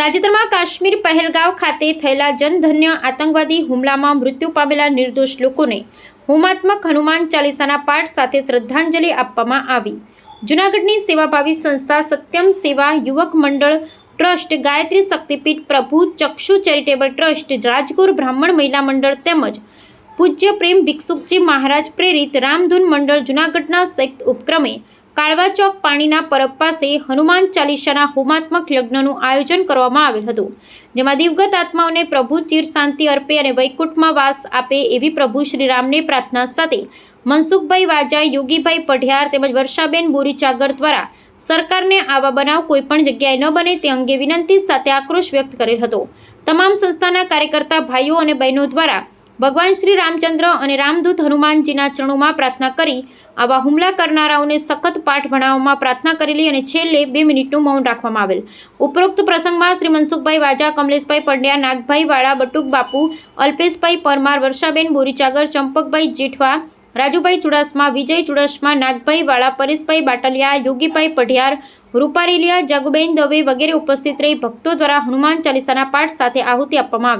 તાજેતરમાં કાશ્મીર પહેલગાંવ ખાતે થયેલા જનધન્ય આતંકવાદી હુમલામાં મૃત્યુ પામેલા નિર્દોષ લોકોને હોમાત્મક હનુમાન ચાલીસાના પાઠ સાથે શ્રદ્ધાંજલિ આપવામાં આવી. જૂનાગઢની સેવાભાવી સંસ્થા સત્યમ સેવા યુવક મંડળ ટ્રસ્ટ, ગાયત્રી શક્તિપીઠ, પ્રભુ ચક્ષુ ચેરિટેબલ ટ્રસ્ટ, રાજગુર બ્રાહ્મણ મહિલા મંડળ તેમજ પૂજ્ય પ્રેમ ભિક્ષુકજી મહારાજ પ્રેરિત રામધૂન મંડળ જૂનાગઢના સંયુક્ત ઉપક્રમે કાળવા ચોક પાણીના પરબ પાસે હનુમાન ચાલીસાના હોમાત્મક લગ્નનું આયોજન કરવામાં આવેલ હતું, જેમાં દિવગત આત્માઓને પ્રભુ ચીર શાંતિ અર્પે અને વૈકુંઠમાં વાસ આપે એવી પ્રભુ શ્રીરામને પ્રાર્થના સાથે મનસુખભાઈ વાજા, યોગીભાઈ પઢિયાર તેમજ વર્ષાબેન બોરીચાગર દ્વારા સરકારને આવા બનાવ કોઈપણ જગ્યાએ ન બને તે અંગે વિનંતી સાથે આક્રોશ વ્યક્ત કરેલ હતો. તમામ સંસ્થાના કાર્યકર્તા ભાઈઓ અને બહેનો દ્વારા ભગવાન શ્રી રામચંદ્ર અને રામદૂત હનુમાનજીના ચરણોમાં પ્રાર્થના કરી, આવા હુમલા કરનારાઓને સખત પાઠ ભણાવવામાં પ્રાર્થના કરેલી અને છેલ્લે બે મિનિટનું મૌન રાખવામાં આવેલ. ઉપરોક્ત પ્રસંગમાં શ્રી મનસુખભાઈ વાજા, કમલેશભાઈ પંડ્યા, નાગભાઈ વાળા, બટુક બાપુ, અલ્પેશભાઈ પરમાર, વર્ષાબેન બોરીચાગર, ચંપકભાઈ જેઠવા, રાજુભાઈ ચુડાસમા, વિજય ચુડાસમા, નાગભાઈ વાળા, પરેશભાઈ બાટલિયા, યોગીભાઈ પઢિયાર, રૂપારેલિયા, જગુબેન દવે વગેરે ઉપસ્થિત રહી ભક્તો દ્વારા હનુમાન ચાલીસાના પાઠ સાથે આહુતિ આપવામાં આવી.